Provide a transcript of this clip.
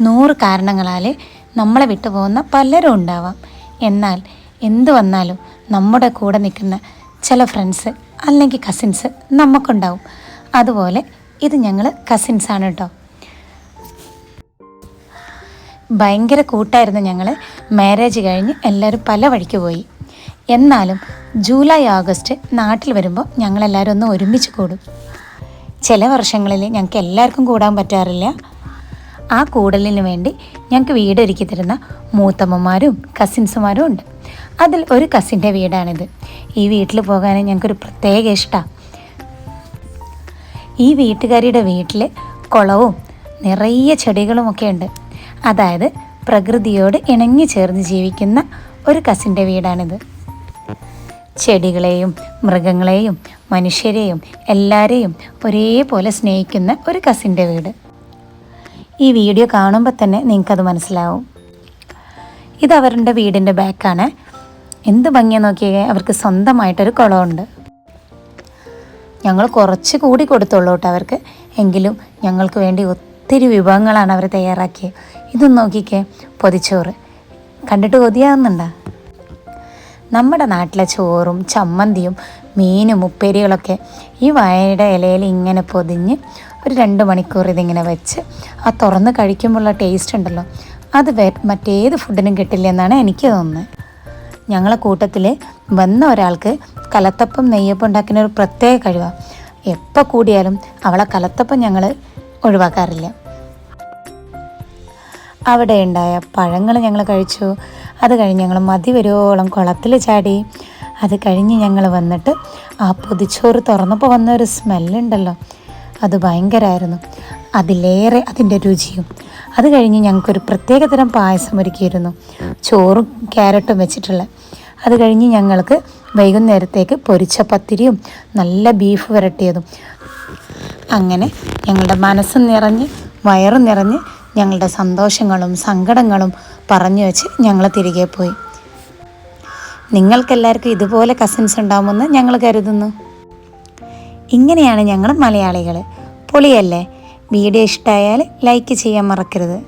നൂറ് കാരണങ്ങളാലെ നമ്മളെ വിട്ടുപോകുന്ന പലരും ഉണ്ടാവാം. എന്നാൽ എന്തു വന്നാലും നമ്മുടെ കൂടെ നിൽക്കുന്ന ചില ഫ്രണ്ട്സ് അല്ലെങ്കിൽ കസിൻസ് നമുക്കുണ്ടാവും. അതുപോലെ ഇത് ഞങ്ങൾ കസിൻസാണ് കേട്ടോ ഭയങ്കര കൂട്ടായിരുന്നു ഞങ്ങൾ മാരേജ് കഴിഞ്ഞ് എല്ലാവരും പല വഴിക്ക് പോയി. എന്നാലും ജൂലൈ ഓഗസ്റ്റ് നാട്ടിൽ വരുമ്പോൾ ഞങ്ങളെല്ലാവരും ഒന്ന് ഒരുമിച്ച് കൂടും. ചില വർഷങ്ങളിൽ ഞങ്ങൾക്ക് എല്ലാവർക്കും കൂടാൻ പറ്റാറില്ല. ആ കൂടലിന് വേണ്ടി ഞങ്ങൾക്ക് വീടൊരുക്കി തരുന്ന മൂത്തമ്മമാരും കസിൻസുമാരും ഉണ്ട്. അതിൽ ഒരു കസിന്റെ വീടാണിത്. ഈ വീട്ടിൽ പോകാൻ ഞങ്ങൾക്കൊരു പ്രത്യേക ഇഷ്ടമാണ്. ഈ വീട്ടുകാരിയുടെ വീട്ടിൽ കുളവും നിറയെ ചെടികളുമൊക്കെ ഉണ്ട്. അതായത് പ്രകൃതിയോട് ഇണങ്ങി ചേർന്ന് ജീവിക്കുന്ന ഒരു കസിന്റെ വീടാണിത്. ചെടികളെയും മൃഗങ്ങളെയും മനുഷ്യരെയും എല്ലാവരെയും ഒരേപോലെ സ്നേഹിക്കുന്ന ഒരു കസിന്റെ വീട്. ഈ വീഡിയോ കാണുമ്പോൾ തന്നെ നിങ്ങൾക്കത് മനസ്സിലാവും. ഇത് അവരുടെ വീടിന്റെ ബാക്കാണ് എന്ത് ഭംഗിയാ നോക്കിയേ അവർക്ക് സ്വന്തമായിട്ടൊരു കുളമുണ്ട്. ഞങ്ങൾ കുറച്ച് കൂടി കൊടുത്തുള്ളൂ കേട്ടോ അവർക്ക്. എങ്കിലും ഞങ്ങൾക്ക് വേണ്ടി ഒത്തിരി വിഭവങ്ങളാണ് അവർ തയ്യാറാക്കിയത് ഇതൊന്ന് നോക്കിക്കേ പൊതിച്ചോറ്. കണ്ടിട്ട് കൊതിയാവുന്നുണ്ടോ? നമ്മുടെ നാട്ടിലെ ചോറും ചമ്മന്തിയും മീനും ഉപ്പേരികളൊക്കെ ഈ വാഴയുടെ ഇലയിൽ ഇങ്ങനെ പൊതിഞ്ഞ് ഒരു രണ്ട് മണിക്കൂർ ഇതിങ്ങനെ വെച്ച് ആ തുറന്ന് കഴിക്കുമ്പോഴുള്ള ടേസ്റ്റ് ഉണ്ടല്ലോ. അത് വേ മറ്റേത് ഫുഡിനും കിട്ടില്ല എന്നാണ് എനിക്ക് തോന്നുന്നത്. ഞങ്ങളെ കൂട്ടത്തിൽ വന്ന ഒരാൾക്ക് കലത്തപ്പം നെയ്യപ്പം ഉണ്ടാക്കുന്ന ഒരു പ്രത്യേക കഴിവാണ് എപ്പോൾ കൂടിയാലും അവളെ കലത്തപ്പം ഞങ്ങൾ ഒഴിവാക്കാറില്ല. അവിടെ ഉണ്ടായ പഴങ്ങൾ ഞങ്ങൾ കഴിച്ചു. അത് കഴിഞ്ഞ് ഞങ്ങൾ മതി വരുവോളം കുളത്തിൽ ചാടി. അത് കഴിഞ്ഞ് ഞങ്ങൾ വന്നിട്ട് ആ പൊതിച്ചോറ് തുറന്നപ്പോൾ വന്ന ഒരു സ്മെല്ലുണ്ടല്ലോ അത് ഭയങ്കരമായിരുന്നു അതിലേറെ അതിന്റെ രുചിയും. അത് കഴിഞ്ഞ് ഞങ്ങൾക്കൊരു പ്രത്യേകതരം പായസം ഒരുക്കിയിരുന്നു. ചോറും ക്യാരറ്റും വെച്ചിട്ടുള്ള. അത് കഴിഞ്ഞ് ഞങ്ങൾക്ക് വൈകുന്നേരത്തേക്ക് പൊരിച്ച പത്തിരിയും നല്ല ബീഫ് വരട്ടിയതും. അങ്ങനെ ഞങ്ങളുടെ മനസ്സ് നിറഞ്ഞ് വയറും നിറഞ്ഞ് ഞങ്ങളുടെ സന്തോഷങ്ങളും സങ്കടങ്ങളും പറഞ്ഞു വെച്ച് ഞങ്ങൾ തിരികെ പോയി. നിങ്ങൾക്കെല്ലാവർക്കും ഇതുപോലെ കസിൻസ് ഉണ്ടാവുമെന്ന് ഞങ്ങൾ കരുതുന്നു. ഇങ്ങനെയാണ് ഞങ്ങൾ മലയാളികൾ പൊളിയല്ലേ? വീഡിയോ ഇഷ്ടമായാൽ ലൈക്ക് ചെയ്യാൻ മറക്കരുത്.